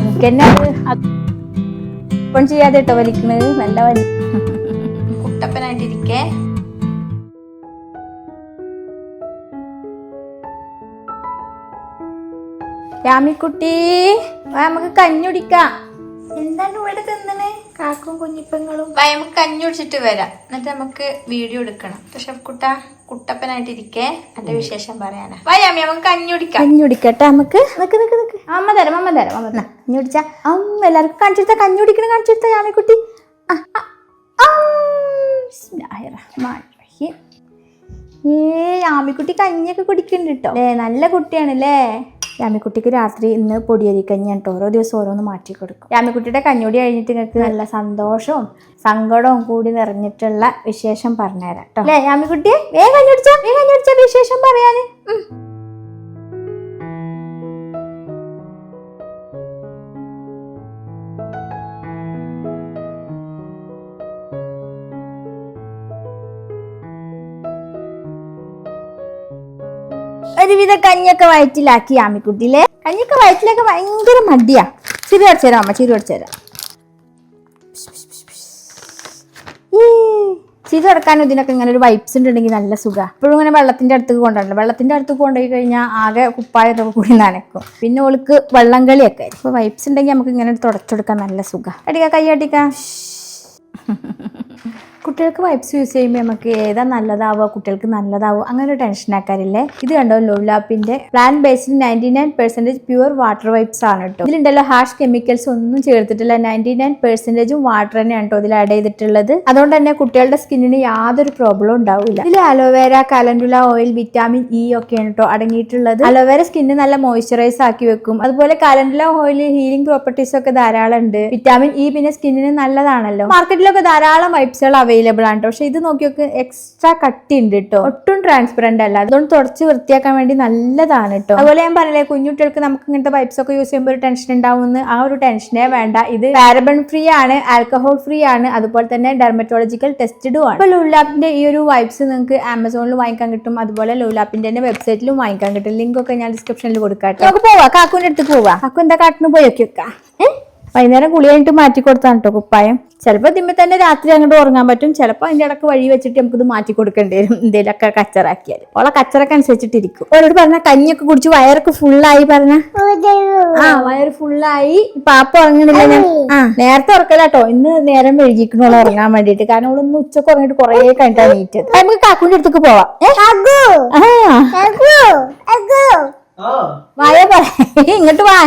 എനിക്കെന്നെ അത് അപ്പം ചെയ്യാതെ കേട്ടോ വലിക്കണത്. നല്ല വലി കുട്ടപ്പനായിട്ടിരിക്കേ. രാമിക്കുട്ടി നമുക്ക് കഞ്ഞുടിക്കാം എന്താണ് ഇവിടെ തിന്നണേ? കാക്കും കുഞ്ഞിപ്പങ്ങളും. നമുക്ക് കഞ്ഞുടിച്ചിട്ട് വരാം. എന്നിട്ട് നമുക്ക് വീഡിയോ എടുക്കണം. പക്ഷെ കുട്ട കുട്ടപ്പനായിട്ടിരിക്കേ. എന്റെ വിശേഷം പറയാനാ. വയാമി നമുക്ക് കഞ്ഞുടിക്കാം കഞ്ഞുടിക്കട്ടെ നമുക്ക്? നിക്ക് നിക്ക് നിക്ക്. അമ്മ തരാം അമ്മ തരാം അമ്മ കഞ്ഞുടിച്ച അമ്മ എല്ലാവർക്കും കാണിച്ചെടുത്ത കഞ്ഞുടിക്കണം കാണിച്ചെടുത്ത യാമിക്കുട്ടി. ഏ യാമിക്കുട്ടി കഞ്ഞിയൊക്കെ കുടിക്കുന്നുണ്ട് കേട്ടോ അല്ലേ നല്ല കുട്ടിയാണല്ലേ? യാമിക്കുട്ടിക്ക് രാത്രി ഇന്ന് പൊടിയരി കഞ്ഞി കേട്ടോ ഓരോ ദിവസം ഓരോന്ന് മാറ്റി കൊടുക്കും. യാമിക്കുട്ടിയുടെ കഞ്ഞൂടി കഴിഞ്ഞിട്ട് നിങ്ങൾക്ക് നല്ല സന്തോഷവും സങ്കടവും കൂടി നിറഞ്ഞിട്ടുള്ള വിശേഷം പറഞ്ഞുതരാം കേട്ടോ അല്ലേ യാമിക്കുട്ടി വേഗം വേഗം വിശേഷം പറയാന്? ഒരുവിധ കഞ്ഞിയൊക്കെ വയറ്റിലാക്കി ആമിക്കുട്ടിയിലെ കഞ്ഞിയൊക്കെ വയറ്റിലൊക്കെ ഭയങ്കര മടിയാ. ചിരി അടിച്ചു തരാം അമ്മ ചിരി അടിച്ചു തരാം. ചിരി അടക്കാനും ഇതിനൊക്കെ ഇങ്ങനെ ഒരു വൈബ്സ് ഉണ്ടെങ്കിൽ നല്ല സുഖ. ഇപ്പോഴും ഇങ്ങനെ വെള്ളത്തിന്റെ അടുത്തേക്ക് കൊണ്ടുവരണം വെള്ളത്തിന്റെ അടുത്തേക്ക് കൊണ്ടുപോയി കഴിഞ്ഞാൽ ആകെ കുപ്പായതൊക്കെ കൂടി നനക്കും പിന്നെ ഓൾക്ക് വെള്ളം കളിയൊക്കെ. ഇപ്പൊ വൈപ്സ് ഉണ്ടെങ്കിൽ നമുക്ക് ഇങ്ങനെ തുടച്ചെടുക്കാൻ നല്ല സുഖ. അടിക്കാം കൈ അടിക്കാം. കുട്ടികൾക്ക് വൈപ്സ് യൂസ് ചെയ്യുമ്പോൾ നമുക്ക് ഏതാ നല്ലതാവുക കുട്ടികൾക്ക് നല്ലതാവുക അങ്ങനെ ഒരു ടെൻഷൻ ആക്കാറില്ലേ? ഇത് കണ്ടോ ലോലാപ്പിന്റെ plant based ninety nine percentage pure water wipes ആണ് കേട്ടോ. ഇതിലുണ്ടല്ലോ ഹാഷ് കെമിക്കൽസ് ഒന്നും ചേർത്തിട്ടില്ല. നയന്റി നയൻ പെർസെന്റേജും വാട്ടർ തന്നെയാണ് കേട്ടോ ഇതിൽ ആഡ് ചെയ്തിട്ടുള്ളത്. അതുകൊണ്ട് തന്നെ കുട്ടികളുടെ സ്കിന്നിന് യാതൊരു പ്രോബ്ലം ഉണ്ടാവില്ല. ഇതിൽ aloe vera calendula oil vitamin E ഒക്കെയാണ് കേട്ടോ അടങ്ങിയിട്ടുള്ളത്. അലോവേര സ്കിന്ന് നല്ല മോയ്സ്ചറൈസ് ആക്കി വെക്കും. അതുപോലെ കലൻഡുല ഓയിൽ ഹീലിംഗ് പ്രോപ്പർട്ടീസ് ഒക്കെ ധാരാളം ഉണ്ട് വിറ്റാമിൻ ഇ പിന്നെ സ്കിന്നിന് നല്ലതാണല്ലോ. മാർക്കറ്റിലൊക്കെ ധാരാളം വൈപ്സുകൾ അവൈലബിൾ ആണ് കേട്ടോ പക്ഷെ ഇത് നോക്കിയൊക്കെ എക്സ്ട്രാ കട്ടി ഉണ്ട് കേട്ടോ ഒട്ടും ട്രാൻസ്പെറന്റ് അല്ല. അതുകൊണ്ട് തുടച്ച് വൃത്തിയാക്കാൻ വേണ്ടി നല്ലതാണ് കേട്ടോ അതുപോലെ ഞാൻ പറഞ്ഞില്ലേ കുഞ്ഞുട്ടികൾക്ക് നമുക്ക് ഇങ്ങനത്തെ പൈപ്സ് ഒക്കെ യൂസ് ചെയ്യുമ്പോൾ ഒരു ടെൻഷൻ ഉണ്ടാവുമെന്ന്. ആ ഒരു ടെൻഷനേ വേണ്ട. ഇത് പാരബൺ ഫ്രീ ആണ് ആൽക്കഹോൾ ഫ്രീ ആണ്. അതുപോലെ തന്നെ ഡെർമറ്റോളജിക്കൽ ടെസ്റ്റഡും ആണ്. ഇപ്പൊ ലുലാപ്പിന്റെ ഈ ഒരു വൈപ്സ് നിങ്ങൾക്ക് ആമസോണിൽ വാങ്ങിക്കാൻ കിട്ടും. അതുപോലെ ലുലാപ്പിന്റെ തന്നെ വെബ്സൈറ്റിലും വാങ്ങിക്കാൻ കിട്ടും. ലിങ്ക് ഒക്കെ ഞാൻ ഡിസ്ക്രിപ്ഷനിൽ കൊടുക്കാം. നമുക്ക് പോവാ. കാക്കുവിന്റെ അടുത്ത് പോവാ. കാക്കു എന്താ കാട്ടിന് പോയി ഒക്കെ ഏഹ് വൈകുന്നേരം കുളി കഴിഞ്ഞിട്ട് മാറ്റി കൊടുത്താണ് കേട്ടോ കുപ്പായം. ചിലപ്പോൾ ഇതിമ്മ തന്നെ രാത്രി അങ്ങോട്ട് ഉറങ്ങാൻ പറ്റും. ചിലപ്പോൾ അതിന്റെ ഇടയ്ക്ക് വഴി വെച്ചിട്ട് നമുക്കിത് മാറ്റി കൊടുക്കേണ്ടി വരും. എന്തെങ്കിലുമൊക്കെ കച്ചറാക്കിയാൽ ഓളെ കച്ചറൊക്കെ അനുസരിച്ചിട്ടിരിക്കും. ഓരോട് പറഞ്ഞ കഞ്ഞിയൊക്കെ കുടിച്ച് വയറൊക്കെ ഫുള്ളായി പറഞ്ഞ? ആ വയറ് ഫുള്ളായി. പാപ്പ ഉറങ്ങണില്ല ഞാൻ. ആ നേരത്തെ ഉറക്കലാട്ടോ ഇന്ന് നേരം വൈകിക്കണോളെ ഉറങ്ങാൻ വേണ്ടിട്ട്. കാരണം ഓൾ ഇന്ന് ഉച്ചയ്ക്ക് ഉറങ്ങിട്ട് കുറെ കഴിഞ്ഞിട്ടാണ് നീറ്റ് നമുക്ക് കാക്കുന്റെ അടുത്തേക്ക് പോവാം. വായ പറ. ഇങ്ങോട്ട് വാ.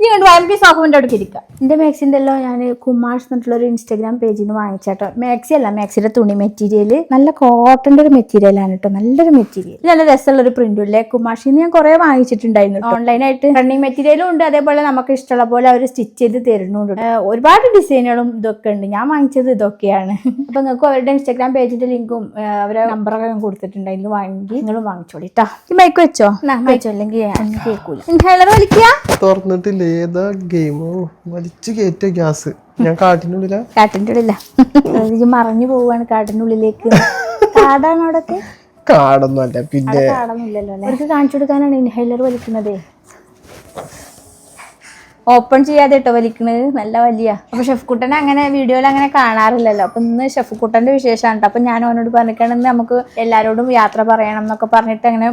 നീ ഇങ്ങോട്ട് എം പി സാഹുവിന്റെ അടുത്ത് ഇരിക്കാം. എന്റെ മാക്സിന്റെ എല്ലാം ഞാൻ കുമാർസ് എന്നിട്ടുള്ള ഒരു ഇൻസ്റ്റാഗ്രാം പേജിൽ നിന്ന് വാങ്ങിച്ചാട്ടോ. മാക്സി അല്ല മാക്സിയുടെ തുണി മെറ്റീരിയൽ നല്ല കോട്ടന്റെ ഒരു മെറ്റീരിയൽ ആണ് കേട്ടോ നല്ലൊരു മെറ്റീരിയൽ നല്ല രസമുള്ള ഒരു പ്രിന്റും ഇല്ലേ? കുമാഷിന്ന് ഞാൻ കുറേ വാങ്ങിച്ചിട്ടുണ്ടായിരുന്നു ഓൺലൈനായിട്ട് റണ്ണിങ് മെറ്റീരിയലും ഉണ്ട്. അതേപോലെ നമുക്ക് ഇഷ്ടമുള്ള പോലെ അവർ സ്റ്റിച്ച് ചെയ്ത് തരുന്നുണ്ട് ഒരുപാട് ഡിസൈനുകളും ഇതൊക്കെ ഉണ്ട്. ഞാൻ വാങ്ങിച്ചത് ഇതൊക്കെയാണ്. അപ്പം നിങ്ങൾക്ക് അവരുടെ ഇൻസ്റ്റാഗ്രാം പേജിന്റെ ലിങ്കും അവരെ നമ്പറൊക്കെ ഞാൻ കൊടുത്തിട്ടുണ്ടായിരുന്നു. വാങ്ങി നിങ്ങളും വാങ്ങിച്ചോളിട്ടാ ഈ മൈക്ക് വെച്ചോ? വെച്ചോ. അല്ലെങ്കിൽ കേൾക്കൂല ഇൻഹേലർ വലിക്കുക തുറന്നിട്ടില്ല. ഏതാ ഗെയിമോ വലിച്ചു കയറ്റ ഗ്യാസ്. ഞാൻ കാട്ടിനുള്ളില. കാട്ടിന്റെ ഇത് മറഞ്ഞു പോവാണ് കാട്ടിന്റെ ഉള്ളിലേക്ക് കാടാണ് അവിടൊക്കെ? കാടൊന്നും പിന്നെ കാടൊന്നുമില്ലല്ലോ അല്ലേ? അവർക്ക് കാണിച്ചു കൊടുക്കാനാണ് ഇൻഹൈലർ വലിക്കുന്നത് ഓപ്പൺ ചെയ്യാതെ കേട്ടോ വലിക്കണത്? നല്ല വലിയ. അപ്പൊ ഷെഫ് കുട്ടനെ അങ്ങനെ വീഡിയോയിൽ അങ്ങനെ കാണാറില്ലല്ലോ. അപ്പൊ ഇന്ന് ഷെഫ്കുട്ടന്റെ വിശേഷമാണ് ട്ടോ. അപ്പൊ ഞാൻ അവനോട് പറഞ്ഞിട്ടാണ് നമുക്ക് എല്ലാരോടും യാത്ര പറയണം എന്നൊക്കെ പറഞ്ഞിട്ട് അങ്ങനെ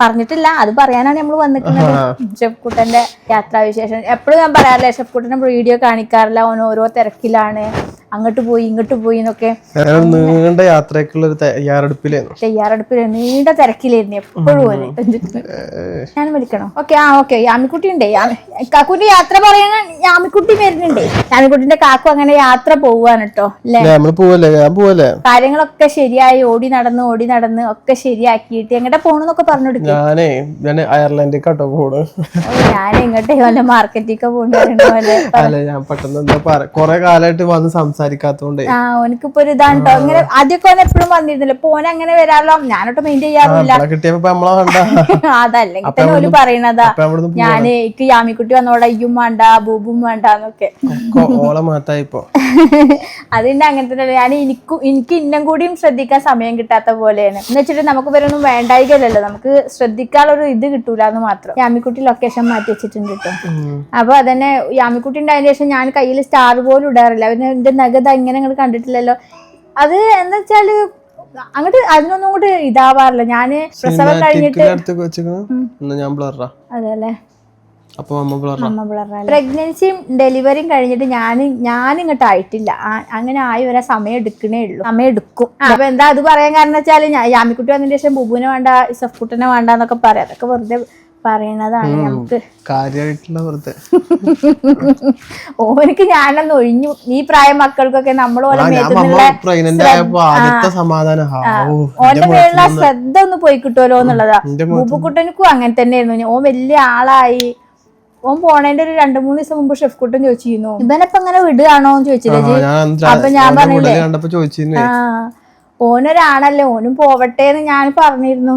പറഞ്ഞിട്ടില്ല. അത് പറയാനാണ് നമ്മൾ വന്നിട്ടുള്ളത്. ഷെഫ് കുട്ടന്റെ യാത്രാവിശേഷം. എപ്പോഴും ഞാൻ പറയാറില്ല ഷെഫ് കുട്ടനെ വീഡിയോ കാണിക്കാറില്ല. ഓൻ ഓരോ തിരക്കിലാണ്. അങ്ങോട്ട് പോയി ഇങ്ങോട്ട് പോയി എന്നൊക്കെ നീണ്ട യാത്രക്കുള്ള തയ്യാറെടുപ്പിലായിരുന്നു. തയ്യാറെടുപ്പിൽ നീണ്ട തിരക്കിലായിരുന്നു എപ്പോഴും. ഞാൻ വിളിക്കണോ? ഓക്കെ ആ ഓക്കെ യാമിക്കുട്ടി ഉണ്ടേ. കാക്കുവിന്റെ യാത്ര പറയാൻ യാമിക്കുട്ടി വരുന്നുണ്ട്. യാമിക്കുട്ടിന്റെ കാക്കു അങ്ങനെ യാത്ര പോവാണ് കേട്ടോ അല്ലേ കാര്യങ്ങളൊക്കെ ശരിയായി ഓടി നടന്ന് ഓടി നടന്ന് ഒക്കെ ശരിയാക്കിയിട്ട് എങ്ങോട്ടാ പോണെന്നൊക്കെ പറഞ്ഞു കൊടുക്കും ഞാനേ ഞാൻ അയർലൻഡിൽ കേട്ടോ പോണ് ഞാൻ എങ്ങോട്ടേ വല്ല പോകേണ്ട പോലെ അല്ല ഞാൻ പെട്ടെന്ന് എന്താ കൊറേ കാലമായിട്ട് വന്ന് സംസാരിച്ചു സംസാരിക്കാത്തോണ്ട്. ആ ഓനിക്കിപ്പോ ഒരു ഇതാണ് കേട്ടോ ഇങ്ങനെ ആദ്യമൊക്കെ ഓൻ എപ്പോഴും വന്നിരുന്നില്ല. ഇപ്പൊ ഓൻ അങ്ങനെ വരാറില്ല. ഞാനോട്ട് മെയിൻ ചെയ്യാറില്ല കിട്ടിയപ്പോ നമ്മളെ കണ്ട അതല്ലെങ്കിൽ തന്നെ ഓൽ പറയണതാ. ഞാൻ എനിക്ക് യാമിക്കുട്ടി വന്നോടെ അയ്യും വേണ്ട ബൂബും വേണ്ട എന്നൊക്കെ. ഓളെ മാറ്റായി ഇപ്പൊ. അതിന്റെ അങ്ങനെ തന്നെ. ഞാൻ എനിക്ക് എനിക്ക് ഇന്നും കൂടിയും ശ്രദ്ധിക്കാൻ സമയം കിട്ടാത്ത പോലെയാണ്. എന്ന് വെച്ചിട്ട് നമുക്ക് ഇവരൊന്നും വേണ്ടായികല്ലോ നമുക്ക് ശ്രദ്ധിക്കാനുള്ള ഒരു ഇത് കിട്ടൂല എന്ന് മാത്രം. യാമിക്കുട്ടി ലൊക്കേഷൻ മാറ്റി വെച്ചിട്ടുണ്ട് കേട്ടോ. അപ്പൊ അതന്നെ യാമിക്കുട്ടി ഉണ്ടായതിനു ശേഷം ഞാൻ കയ്യിൽ സ്റ്റാർ പോലും ഇടാറില്ല. അവന് എന്റെ നഗത ഇങ്ങനെ അങ്ങോട്ട് കണ്ടിട്ടില്ലല്ലോ. അത് എന്താ വെച്ചാൽ അങ്ങോട്ട് അതിനൊന്നും അങ്ങോട്ട് ഇതാവാറില്ല. ഞാൻ പ്രസവം കഴിഞ്ഞിട്ട് സിനിമാറ്റിക്കിന്റെ അടുത്തൊക്കെ ഞാൻ ബ്ലറാ അതെ അല്ലേ അമ്മ ബ്ലറാ അമ്മ പിളർന്നല്ലേ പ്രഗ്നൻസിയും ഡെലിവറിയും കഴിഞ്ഞിട്ട് ഞാൻ ഞാൻ ഇങ്ങോട്ട് ആയിട്ടില്ല. അങ്ങനെ ആയി വരാൻ സമയം എടുക്കണേ ഉള്ളൂ. സമയം എടുക്കും. അപ്പൊ എന്താ അത് പറയാൻ കാരണം വെച്ചാൽ ഞാൻ യാമിക്കുട്ടി വന്നതിന് ശേഷം ബുബുനെ വേണ്ട ഇസഫ്കുട്ടനെ വേണ്ട എന്നൊക്കെ പറയാം. അതൊക്കെ വെറുതെ പറയണതാണ് നമുക്ക്. കാര്യമായിട്ടുള്ള വെറുതെ. ഓനക്ക് ഞാനൊന്ന് ഒഴിഞ്ഞു. ഈ പ്രായ മക്കൾക്കൊക്കെ നമ്മൾ ഓന്റെ മേലുള്ള ശ്രദ്ധ ഒന്ന് പോയി കിട്ടുമല്ലോ എന്നുള്ളതാ. എന്റെ അങ്ങനെ അങ്ങനെ തന്നെയായിരുന്നു. ഓൻ വലിയ ആളായി. ഓൻ പോണേന്റെ ഒരു രണ്ടു മൂന്ന് ദിവസം മുമ്പ് ഷെഫ് കുട്ടൻ ചോദിച്ചിരുന്നു ഇവനപ്പങ്ങനെ വിടുകയാണോ എന്ന് ചോദിച്ചില്ലേ അപ്പൊ ഞാൻ പറഞ്ഞില്ലേ? പറഞ്ഞില്ലേ ഓനൊരാണല്ലേ ഓനും പോവട്ടെ എന്ന് ഞാൻ പറഞ്ഞിരുന്നു.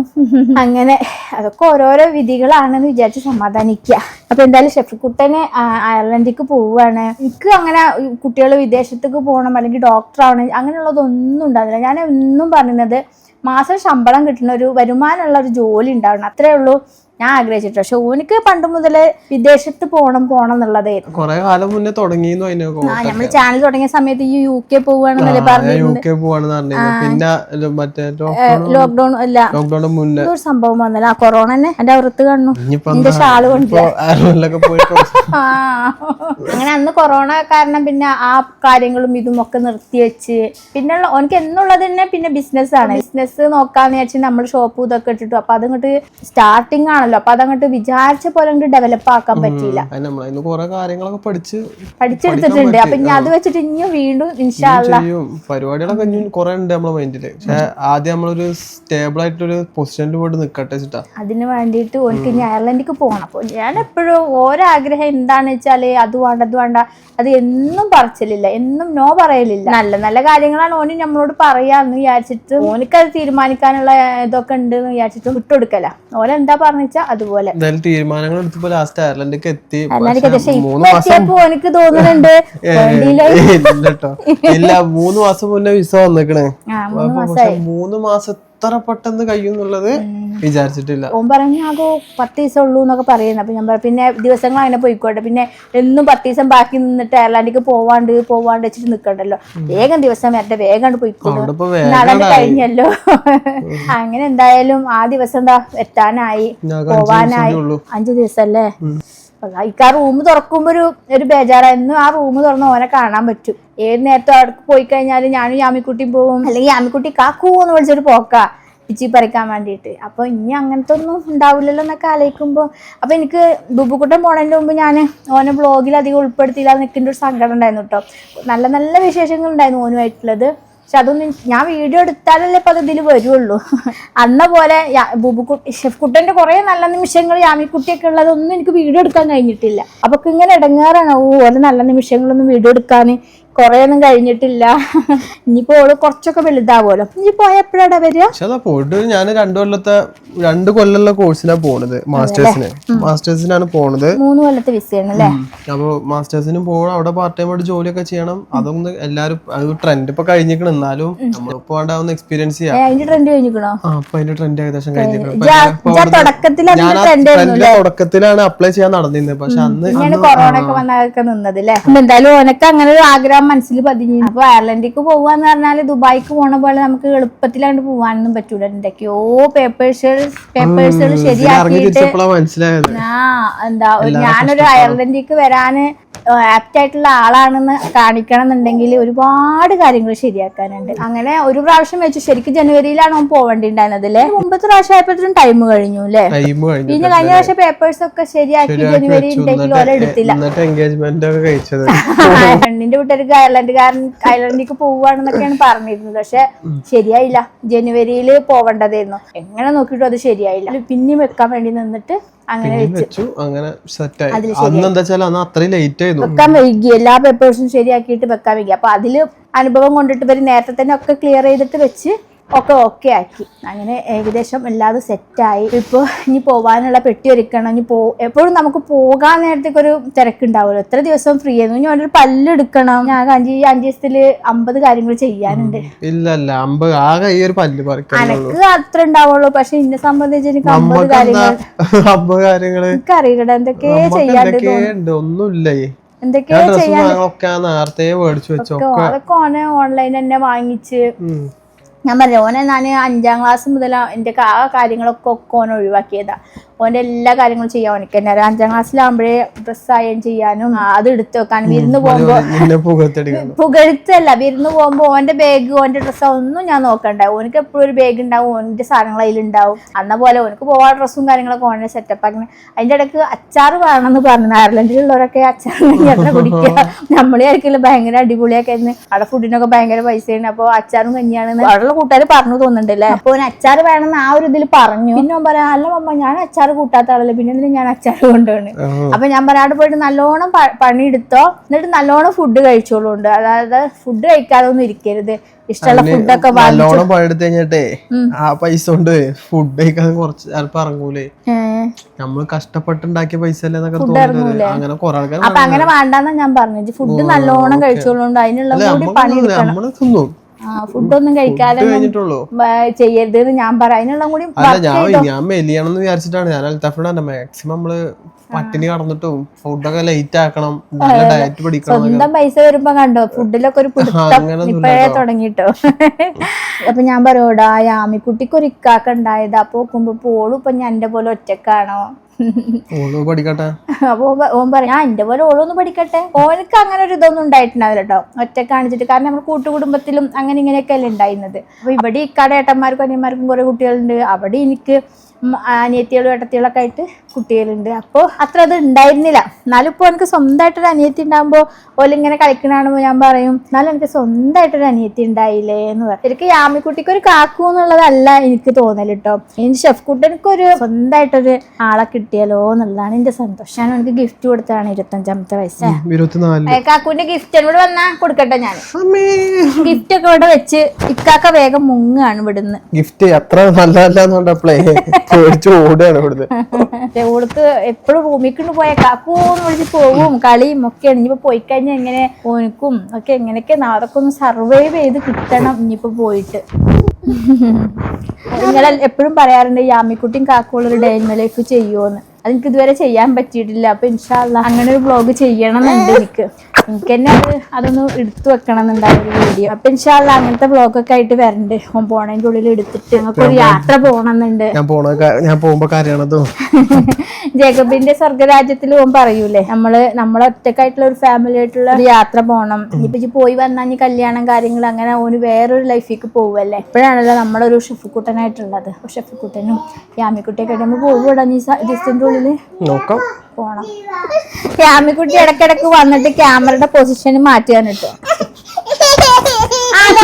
അങ്ങനെ അതൊക്കെ ഓരോരോ വിധികളാണെന്ന് വിചാരിച്ച് സമാധാനിക്കുക അപ്പൊ എന്തായാലും ഷെഫിക്കുട്ടനെ അയർലൻഡിക്ക് പോവുകയാണ് എനിക്ക് അങ്ങനെ കുട്ടികൾ വിദേശത്തേക്ക് പോകണം അല്ലെങ്കിൽ ഡോക്ടർ ആവണം അങ്ങനെയുള്ളതൊന്നും ഉണ്ടാവില്ല. ഞാൻ ഒന്നും പറയുന്നത് മാസം ശമ്പളം കിട്ടുന്ന ഒരു വരുമാനമുള്ള ഒരു ജോലി ഉണ്ടാവണം. അത്രേ ഉള്ളൂ. ഞാൻ ആഗ്രഹിച്ചിട്ട് പക്ഷെ ഓനിക്ക് പണ്ട് മുതലേ വിദേശത്ത് പോകണം പോകണം എന്നുള്ളതേ. കുറെ കാലം മുന്നേ തുടങ്ങി നമ്മൾ ചാനൽ തുടങ്ങിയ സമയത്ത് ഈ യു കെ പോവുകയാണെന്നല്ലേ പറഞ്ഞു പിന്നെ മറ്റേ ലോക്ക്ഡൌൺ അല്ല. ലോക്ക്ഡൌൺ മുന്നേ. ഒരു സംഭവം വന്നല്ലോ? ആ കൊറോണ തന്നെ എന്റെ അവൃത്ത് ഇനിയിപ്പോ എന്റെ ഷാൾ ആ. അങ്ങനെ അന്ന് കൊറോണ കാരണം പിന്നെ ആ കാര്യങ്ങളും ഇതും ഒക്കെ നിർത്തിവെച്ച് പിന്നെ എനിക്ക് എന്നുള്ളത് തന്നെ പിന്നെ ബിസിനസ് ആണ്. ബിസിനസ് നോക്കാന്ന് വെച്ചാൽ നമ്മൾ ഷോപ്പ് ഇതൊക്കെ ഇട്ടിട്ടു. അപ്പൊ അതിങ്ങോട്ട് സ്റ്റാർട്ടിങ് ആണല്ലോ. അപ്പൊ അതങ്ങോട്ട് വിചാരിച്ച പോലെ അങ്ങോട്ട് ഡെവലപ്പ് ആക്കാൻ പറ്റിയില്ല. കാര്യങ്ങളൊക്കെ പഠിച്ച് പഠിച്ചെടുത്തിട്ടുണ്ട് അപ്പൊ ഇനി അത് വെച്ചിട്ട് ഇനി വീണ്ടും പരിപാടികളൊക്കെ കുറെ കൊറേ ഉണ്ട് നമ്മളെ മൈൻഡിൽ പക്ഷെ ആദ്യം നമ്മളൊരു സ്റ്റേബിൾ ആയിട്ടൊരു പൊസിഷനിൽ പോയിട്ട് നിക്കട്ടെ അതിന് വേണ്ടിയിട്ട് ഓർക്ക് ഇനി അയർലൻഡിക്ക് പോകണം അപ്പൊ ഞാൻ എപ്പോഴും ഓരോ ആഗ്രഹം എന്താണെന്ന് വെച്ചാൽ അത് വേണ്ട അത് വേണ്ട. അത് എന്നും പറച്ചിലില്ല. എന്നും നോ പറയലില്ല. നല്ല നല്ല കാര്യങ്ങളാണ് ഓന് നമ്മളോട് പറയാന്ന് വിചാരിച്ചിട്ട് ഓനിക്കത് തീരുമാനിക്കാനുള്ള ഇതൊക്കെ ഉണ്ട് എന്ന് വിചാരിച്ചിട്ട് വിട്ടുകൊടുക്കല ഓരെന്താ പറഞ്ഞാ അതുപോലെ. തീരുമാനങ്ങൾ എടുത്തപ്പോ ലാസ്റ്റ് അയർലൻഡിലേക്ക് എത്തി. എത്തിയപ്പോ എനിക്ക് തോന്നുന്നുണ്ട് ഇല്ല മൂന്ന് മാസം മുന്നേ വിസ വന്നിക്കണേ. മൂന്ന് മാസം എത്ര പെട്ടെന്ന് കഴിയുന്നുള്ളത് വിചാരിച്ചിട്ടില്ല. ഓൻ പറഞ്ഞു ആകോ പത്ത് ദിവസം ഉള്ളൂ എന്നൊക്കെ പറയുന്നത് അപ്പൊ ഞാൻ പറഞ്ഞു പിന്നെ ദിവസങ്ങൾ അങ്ങനെ പോയിക്കോട്ടെ. പിന്നെ എന്നും പത്ത് ദിവസം ബാക്കി നിന്നിട്ട് അയർലാൻഡിക്ക് പോവാണ്ട് പോവാണ്ട് വെച്ചിട്ട് നിക്കണ്ടല്ലോ. വേഗം ദിവസം വരട്ടെ. വേഗം പോയിക്കോട്ടെ പോയിക്കോളൂ. കഴിഞ്ഞല്ലോ. അങ്ങനെ എന്തായാലും ആ ദിവസം എന്താ എത്താനായി. പോവാനായി. അഞ്ചു ദിവസം അല്ലേ ഇക്ക് ആ റൂം തുറക്കുമ്പോ ഒരു ഒരു ബേജാറായിരുന്നു ആ റൂം തുറന്ന് ഓനെ കാണാൻ പറ്റും. ഏത് നേരത്തെ അവിടെ പോയി കഴിഞ്ഞാൽ ഞാനും യാമിക്കുട്ടിയും പോവും. അല്ലെങ്കിൽ യാമിക്കുട്ടി കാക്കൂന്ന് വിളിച്ചൊരു പോക്കാ. പിച്ചി പറിക്കാൻ വേണ്ടിയിട്ട്. അപ്പോൾ ഇനി അങ്ങനത്തെ ഒന്നും ഉണ്ടാവില്ലല്ലോ എന്നൊക്കെ ആലോചിക്കുമ്പോൾ അപ്പോൾ എനിക്ക് ബുബുക്കുട്ടൻ പോണതിന്റെ മുമ്പ് ഞാൻ ഓനെ ബ്ലോഗിൽ അധികം ഉൾപ്പെടുത്തിയില്ല നിൽക്കുന്ന ഒരു സങ്കടം ഉണ്ടായിരുന്നു കേട്ടോ നല്ല നല്ല വിശേഷങ്ങൾ ഉണ്ടായിരുന്നു ഓനുമായിട്ടുള്ളത്. പക്ഷെ അതൊന്നും ഞാൻ വീഡിയോ എടുത്താലല്ലേ ഇപ്പൊ അത് ഇതിൽ വരുള്ളൂ. അന്ന പോലെ ബുബുക്കുട്ടി ഷെഫ് കുട്ടന്റെ കുറേ നല്ല നിമിഷങ്ങൾ യാമിക്കുട്ടിയൊക്കെ ഉള്ളതൊന്നും എനിക്ക് വീഡിയോ എടുക്കാൻ കഴിഞ്ഞിട്ടില്ല. അപ്പൊ ഇങ്ങനെ ഇടങ്ങാറാണ്. ഓരോ നല്ല നിമിഷങ്ങളൊന്നും വീഡിയോ എടുക്കാൻ കുറെ ഒന്നും കഴിഞ്ഞിട്ടില്ല. ഇനിയിപ്പോ ഓൾ കുറച്ചൊക്കെ വലുതാവുമല്ലോ. ഇനി പോയ എപ്പോഴാടാ വരിക? പക്ഷെ അതാ പോയിട്ട് ഞാൻ രണ്ടു കൊല്ലത്തെ രണ്ട് കൊല്ലമുള്ള കോഴ്സിനാ പോണത് മാസ്റ്റേഴ്സിന് മാസ്റ്റേഴ്സിനാണ് പോണത്. മൂന്ന് കൊല്ലത്തെ വിസയാണ് അല്ലേ? അപ്പൊ മാസ്റ്റേഴ്സിനും പോകണം അവിടെ പാർട്ട് ടൈം ആയിട്ട് ജോലിയൊക്കെ ചെയ്യണം. അതൊന്ന് എല്ലാരും അത് ട്രെൻഡ് ഇപ്പൊ കഴിഞ്ഞിരിക്കണം. എന്നാലും നമ്മളിപ്പോ വേണ്ടാവുന്ന എക്സ്പീരിയൻസ് ചെയ്യാം. അതിന്റെ ട്രെൻഡ് കഴിഞ്ഞിക്കണോ? ആ അപ്പൊ അതിന്റെ ട്രെൻഡ് ഏകദേശം കഴിഞ്ഞിരിക്കണം. തുടക്കത്തിലാണ് അപ്ലൈ ചെയ്യാൻ നടന്നിരുന്നത്. പക്ഷെ അന്ന് കൊറോണ ഒക്കെ വന്നതൊക്കെ നിന്നത് അല്ലേ? എന്തായാലും ഓനക്ക് അങ്ങനെ ഒരു ആഗ്രഹം മനസ്സിൽ പതിഞ്ഞു. അപ്പൊ അയർലൻഡിക്ക് പോവാന്ന് പറഞ്ഞാൽ ദുബായിക്ക് പോണ പോലെ നമുക്ക് എളുപ്പത്തിലാണ്ട് പോവാനൊന്നും പറ്റൂല. എന്തൊക്കെയോ പേപ്പേഴ്സ് പേപ്പേഴ്സുകൾ ശരിയാക്കി ശരിയാക്കിയിട്ട് ആ എന്താ ഞാനൊരു അയർലൻഡിക്ക് വരാന് ആപ്റ്റ് ആയിട്ടുള്ള ആളാണെന്ന് കാണിക്കണം എന്നുണ്ടെങ്കിൽ ഒരുപാട് കാര്യങ്ങൾ ശരിയാക്കാനുണ്ട്. അങ്ങനെ ഒരു പ്രാവശ്യം വെച്ചു ശരിക്കും ജനുവരിയിലാണ് അവൻ പോവേണ്ടിണ്ടായിരുന്നത് അല്ലേ? മുമ്പത്തെ പ്രാവശ്യം ആയപ്പോഴത്തേനും ടൈം കഴിഞ്ഞു അല്ലേ? പിന്നെ കഴിഞ്ഞ പ്രാവശ്യം പേപ്പേഴ്സ് ഒക്കെ ശരിയാക്കി ജനുവരി ഉണ്ടെങ്കിൽ ഒരെടുത്തില്ല എടുത്തില്ല. പെണ്ണിന്റെ വീട്ടുകാർക്ക് അയർലൻഡുകാരൻ അയർലൻഡിലേക്ക് പോവാണെന്നൊക്കെയാണ് പറഞ്ഞിരുന്നത്. പക്ഷെ ശരിയായില്ല. ജനുവരിയിൽ പോവേണ്ടതായിരുന്നു. എങ്ങനെ നോക്കിയിട്ടും അത് ശരിയായില്ല. പിന്നെയും വെക്കാൻ വേണ്ടി നിന്നിട്ട് അങ്ങനെ വെച്ചു. അങ്ങനെ അന്ന് എന്താ വെച്ചാൽ അന്ന് അത്രയും ലേറ്റ് ആയിരുന്നു. വെക്കാൻ വൈകി. എല്ലാ പേപ്പേഴ്സും ശരിയാക്കിയിട്ട് വെക്കാൻ വൈകി. അപ്പൊ അതിൽ അനുഭവം കൊണ്ടിട്ട് ഇവർ നേരത്തെ തന്നെ ഒക്കെ ക്ലിയർ ചെയ്തിട്ട് വെച്ച് ഒക്കെ ഓക്കെ ആക്കി. അങ്ങനെ ഏകദേശം എല്ലാതും സെറ്റായി ഇപ്പോൾ ഇനി പോകാനുള്ള പെട്ടി ഒരുക്കണം. ഇനി പോ എപ്പോഴും നമുക്ക് പോകാൻ നേരത്തേക്ക് ഒരു തിരക്കുണ്ടാവുമല്ലോ. എത്ര ദിവസം ഫ്രീ ആയിരുന്നു. ഇനി അവരുടെ പല്ലെടുക്കണം ഞാൻ അഞ്ച് അഞ്ച് ദിവസത്തിൽ അമ്പത് കാര്യങ്ങൾ ചെയ്യാനുണ്ട്. ഇല്ലല്ല ഇല്ല അമ്പത് ആകെ ഈ ഒരു പല്ല് എനിക്ക് അത്ര ഉണ്ടാവുള്ളൂ. പക്ഷെ എന്നെ സംബന്ധിച്ച് എനിക്ക് അമ്പത് കാര്യങ്ങൾ അമ്പത് കാര്യങ്ങൾ? എനിക്ക് അറിയില്ല എന്തൊക്കെ ചെയ്യാണ്ട് ഒന്നുമില്ലേ? എന്തൊക്കെയാ ചെയ്യാൻ നേരത്തെ മേടിച്ചു വെച്ചോ. അതൊക്കെ ഓൺലൈൻ തന്നെ വാങ്ങിച്ച്. ഞാൻ പറഞ്ഞു ഓനെ ഞാൻ അഞ്ചാം ക്ലാസ് മുതൽ എന്റെ ആ കാര്യങ്ങളൊക്കെ ഒക്കെ ഓൻ ഒഴിവാക്കിയതാ. ഓന്റെ എല്ലാ കാര്യങ്ങളും ചെയ്യാൻ എനിക്ക് തന്നെ. അഞ്ചാം ക്ലാസ്സിലാകുമ്പോഴേ ഡ്രസ്സ് അയൺ ചെയ്യാനും അത് എടുത്തു വെക്കാനും വിരുന്ന് പോകുമ്പോൾ പുകഴ്ത്തല്ല വിരുന്ന് പോകുമ്പോൾ ഓന്റെ ബാഗ് ഓന്റെ ഡ്രസ്സ് ഒന്നും ഞാൻ നോക്കണ്ട. ഓനക്ക് എപ്പോഴും ഒരു ബാഗ് ഉണ്ടാവും ഓന്റെ സാധനങ്ങൾ അതിലുണ്ടാവും അന്ന പോലെ ഓനക്ക് പോവാ ഡ്രസ്സും കാര്യങ്ങളൊക്കെ ഓനെ സെറ്റപ്പ് ആക്കണം. അതിന്റെ ഇടയ്ക്ക് അച്ചാർ വേണമെന്ന് പറഞ്ഞു അയർലൻഡിലുള്ളവരൊക്കെ അച്ചാർ കഞ്ഞിയാണ് കുടിക്കുക. നമ്മളെ ആയിരിക്കില്ല ഭയങ്കര അടിപൊളിയൊക്കെ ആയിരുന്നു. അവിടെ ഫുഡിനൊക്കെ ഭയങ്കര പൈസയാണ്. അപ്പോൾ അച്ചാറും കഞ്ഞിയാണ് അവിടെയുള്ള കൂട്ടുകാർ പറഞ്ഞു തോന്നുന്നുണ്ടല്ലേ? അപ്പോൾ അച്ചാർ വേണമെന്ന് ആ ഒരു ഇതിൽ പറഞ്ഞു. പിന്നെ പറയാം അല്ല മമ്മ ഞാൻ അച്ചാർ കൂട്ടാത്ത ആളല്ലേ? പിന്നെ എന്തിനും ഞാൻ അച്ചാർ കൊണ്ടുവന്ന്. അപ്പൊ ഞാൻ പറയാട് പോയിട്ട് നല്ലോണം പണിയെടുത്തോ. എന്നിട്ട് നല്ലോണം ഫുഡ് കഴിച്ചോളുണ്ട്. അതായത് ഫുഡ് കഴിക്കാതെ ഒന്നും ഇരിക്കരുത്. ഇഷ്ടമുള്ള ഫുഡൊക്കെ നല്ലോണം പണിയെടുത്ത് കഴിഞ്ഞിട്ടേ ആ പൈസ കൊണ്ട് ഫുഡ് കഴിക്കാൻ കുറച്ച് ചിലപ്പോ ഇറങ്ങൂലേ. നമ്മൾ കഷ്ടപ്പെട്ടുണ്ടാക്കിയ പൈസ അല്ലേ അങ്ങനെ അങ്ങനെ വേണ്ടെന്നാ ഞാൻ പറഞ്ഞു ഫുഡ് നല്ലോണം കഴിച്ചോളുണ്ട്. അതിനുള്ള കൂടി പണിയെടുക്കണം. നമ്മൾ തിന്നും. ഫുഡൊന്നും കഴിക്കാതെ ചെയ്യരുത് എന്ന് ഞാൻ പറയാം അതിനുള്ള കൂടി ഞാൻ മെലിയണമെന്ന് വിചാരിച്ചിട്ടാണ്. ഞാൻ അൽത്താഫിനോട് മാക്സിമം നമ്മൾ പട്ടിണി കടന്നിട്ടും ഫുഡൊക്കെ ലൈറ്റ് ആക്കണം നല്ല ഡയറ്റ് പഠിക്കണം. സ്വന്തം പൈസ വരുമ്പോ കണ്ടോ? ഫുഡിലൊക്കെ ഒരു പിടുത്തം ഇപ്പഴേ തുടങ്ങിട്ടോ. അപ്പൊ ഞാൻ പറയൂടാ യാമിക്കുട്ടിക്ക് ഒരു ഇക്കാക്ക ഉണ്ടായത്. അപ്പൊ നോക്കുമ്പോ പോളും ഇപ്പൊ ഞാൻ എന്റെ പോലെ ഒറ്റക്കാണോ? എന്റെ പോലെ ഓളൊന്ന് പഠിക്കട്ടെ. ഓനക്ക് അങ്ങനെ ഒരു ഇതൊന്നും ഉണ്ടായിട്ടുണ്ടാവില്ല കേട്ടോ ഒറ്റ കാണിച്ചിട്ട്. കാരണം നമ്മൾ കൂട്ടുകുടുംബത്തിലും അങ്ങനെ ഇങ്ങനെയൊക്കെ അല്ലേ ഉണ്ടായിരുന്നത്. അപ്പൊ ഇവിടെ ഇക്കാടെ ഏട്ടന്മാർക്കും അനിയന്മാർക്കും കുറെ കുട്ടികളുണ്ട്. അവിടെ എനിക്ക് അനിയത്തികളും ഏട്ടത്തികളൊക്കെ ആയിട്ട് കുട്ടികളുണ്ട്. അപ്പോൾ അത്ര അത് ഉണ്ടായിരുന്നില്ല. എന്നാലും ഇപ്പോൾ എനിക്ക് സ്വന്തമായിട്ടൊരു അനിയത്തി ഉണ്ടാകുമ്പോൾ ഓലിങ്ങനെ കളിക്കണാണെന്ന് ഞാൻ പറയും. എന്നാലും എനിക്ക് സ്വന്തമായിട്ടൊരു അനിയത്തി ഉണ്ടായില്ലേ എന്ന് പറയും. ശരിക്കും യാമിക്കുട്ടിക്ക് ഒരു കാക്കു എന്നുള്ളതല്ല എനിക്ക് തോന്നൽ കേട്ടോ ഇനി ഷെഫ് കുട്ടനക്കൊരു സ്വന്തമായിട്ടൊരു ആളെ കിട്ടിയല്ലോ എന്നുള്ളതാണ് എന്റെ സന്തോഷം. ഞാൻ എനിക്ക് ഗിഫ്റ്റ് കൊടുത്തതാണ് ഇരുപത്തഞ്ചാമത്തെ വയസ്സ്. കാക്കുവിന്റെ ഗിഫ്റ്റ് എന്നോട് വന്നാ കൊടുക്കട്ടെ ഞാൻ. ഗിഫ്റ്റ് ഒക്കെ ഇവിടെ വെച്ച് ഇക്കാക്ക വേഗം മുങ്ങാണ് ഇവിടുന്ന്. ഗിഫ്റ്റ് അത്ര നല്ല പേടിച്ച് ഓടുകയാണ് ഇവിടുന്ന്. ഓൾക്ക് എപ്പോഴും റൂമിക്കൊണ്ട് പോയ കാക്കൂന്ന് വിളിച്ച് പോവും കളിയും ഒക്കെയാണ്. ഇനിയിപ്പോ പോയി കഴിഞ്ഞാൽ എങ്ങനെ ഓനിക്കും ഒക്കെ എങ്ങനെയൊക്കെ അതൊക്കെ ഒന്ന് സർവൈവ് ചെയ്ത് കിട്ടണം ഇനിയിപ്പോ പോയിട്ട്. നിങ്ങൾ എപ്പോഴും പറയാറുണ്ട് യാമിക്കുട്ടിയും കാക്കുള്ള ഒരു ഡേ ലൈഫ് ചെയ്യുമോന്ന് അതെനിക്ക് ഇതുവരെ ചെയ്യാൻ പറ്റിയിട്ടില്ല. അപ്പൊ ഇൻഷാല്ല അങ്ങനെ ഒരു വ്ളോഗ് ചെയ്യണം എന്നുണ്ട് എനിക്ക്. എനിക്ക് തന്നെ അത് അതൊന്ന് എടുത്തു വെക്കണം എന്നുണ്ടായിരുന്നു വീഡിയോ അപ്പൊ ഇൻഷാല്ല അങ്ങനത്തെ വ്ലോഗൊക്കെ ആയിട്ട് വരണ്ട്. ഓൻ പോണതിന്റെ ഉള്ളിൽ എടുത്തിട്ട് ഒരു യാത്ര പോകണമെന്നുണ്ട് ഞാൻ പോണ ഞാൻ പോകുമ്പോ ജേക്കബിന്റെ സ്വർഗരാജ്യത്തിൽ ഓൻ പറയൂലേ നമ്മൾ നമ്മളെ ഒറ്റക്കായിട്ടുള്ള ഒരു ഫാമിലി ആയിട്ടുള്ള ഒരു യാത്ര പോകണം ഇനിയിപ്പോ പോയി വന്നാൽ ഇനി കല്യാണം കാര്യങ്ങൾ അങ്ങനെ ഓന് വേറൊരു ലൈഫിലേക്ക് പോവല്ലേ? ഇപ്പോഴാണല്ലോ നമ്മളൊരു ഷെഫുക്കുട്ടനായിട്ടുള്ളത്. ഷെഫ് ഷെഫുക്കുട്ടനും യാമിക്കുട്ടിയൊക്കെ ആയിട്ട് നമ്മൾ പോകൂടാ നീ ദിവസത്തിന്റെ ഉള്ളിൽ നോക്കാം. പോണം. ക്യാമിക്കുട്ടി ഇടക്കിടക്ക് വന്നിട്ട് ക്യാമറയുടെ പൊസിഷൻ മാറ്റിയാണ് കേട്ടോ എല്ലാരോടും പറഞ്ഞ എല്ലാരോടും പറഞ്ഞ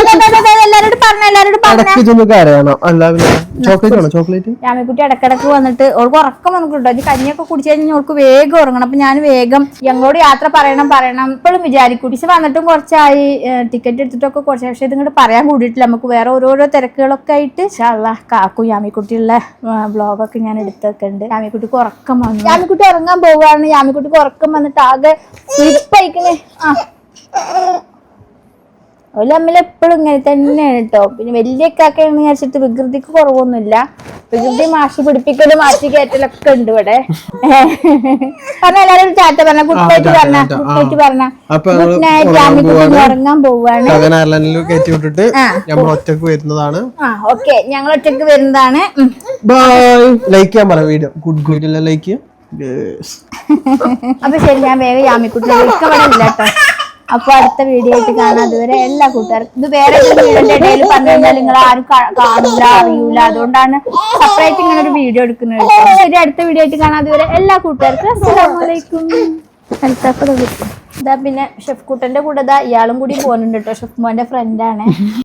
ഇടയ്ക്ക് ഇതൊന്ന് കരയണം. അല്ല പിന്നെ ചോക്ലേറ്റ് ആണോ? ചോക്ലേറ്റ് രാമിക്കുട്ടി ഇടക്കിടക്ക് വന്നിട്ട് ഓൾക്ക് ഉറക്കം വന്നിട്ടുണ്ടോ. അത് കഞ്ഞിയൊക്കെ കുടിച്ചു കഴിഞ്ഞാൽ ഓൾക്ക് വേഗം ഉറങ്ങണം. അപ്പൊ ഞാൻ വേഗം ഞങ്ങളോട് യാത്ര പറയണം പറയണം. ഇപ്പോഴും വിചാരിക്കും കുടിച്ച് വന്നിട്ടും കുറച്ചായി. ടിക്കറ്റ് എടുത്തിട്ടൊക്കെ കുറച്ച്. പക്ഷെ ഇതിങ്ങോട്ട് പറയാൻ കൂടിയിട്ടില്ല. നമുക്ക് വേറെ ഓരോരോ തിരക്കുകളൊക്കെ ആയിട്ട്. ഇൻഷാല്ലാ കാക്കും യാമിക്കുട്ടിയുള്ള ബ്ലോഗൊക്കെ ഞാൻ എടുത്തൊക്കെയുണ്ട് യാമിക്കുട്ടിക്ക് ഉറക്കം വന്നു. യാമിക്കുട്ടി ഉറങ്ങാൻ പോവുകയാണ് യാമിക്കുട്ടിക്ക് ഉറക്കം വന്നിട്ട് ആകെ സ്ലിപ്പായിക്കണേ ആ. ഓൽ എപ്പോഴും ഇങ്ങനെ തന്നെയാണ് കേട്ടോ പിന്നെ വലിയ കാക്കയാണെന്ന് വിചാരിച്ചിട്ട് വികൃതിക്ക് കുറവൊന്നുമില്ല. വികൃതി മാഷി പിടിപ്പിക്കൽ മാറ്റി കയറ്റലൊക്കെ ഉണ്ട് ഇവിടെ. പറഞ്ഞ എല്ലാരും ചാറ്റ പറഞ്ഞ കുട്ടിയായിട്ട് പറഞ്ഞ കുട്ടിയായിട്ട് പറഞ്ഞ ഗുഡ് ഉറങ്ങാൻ പോവാണ്. വിട്ടിട്ട് ആ. നമ്മൾ ഒറ്റയ്ക്ക് വരുന്നതാണ്. ആ ഓക്കെ. ഞങ്ങൾ ഒറ്റയ്ക്ക് വരുന്നതാണ്. ബൈ ലൈക്ക് ചെയ്യാൻ പറ വീഡിയോ. ഗുഡ് ഗുഡ് ലൈക്ക് അപ്പൊ ശരി ഞാൻ വേഗം യാമിക്കുട്ടി ഇല്ല കേട്ടോ അപ്പൊ അടുത്ത വീഡിയോ ആയിട്ട് കാണാം. അതുവരെ എല്ലാ കൂട്ടുകാർക്കും ഇത് വേറെ വീഡിയോന്റെ ഇടയിൽ പറഞ്ഞു കഴിഞ്ഞാൽ നിങ്ങൾ ആരും കാണില്ല കാണൂല അറിയൂല. അതുകൊണ്ടാണ് സെപ്പറേറ്റ് ഇങ്ങനെ ഒരു വീഡിയോ എടുക്കുന്നത്. ശരി അടുത്ത വീഡിയോ ആയിട്ട് കാണാം. അതുവരെ എല്ലാ കൂട്ടുകാർക്കും അസ്സലാമലൈക്കും ഇതാ പിന്നെ ഷെഫ് കൂട്ടന്റെ കൂടെ ഇതാ ഇയാളും കൂടി പോകുന്നുണ്ട് കേട്ടോ. ഷെഫ് മോന്റെ ഫ്രണ്ടാണ്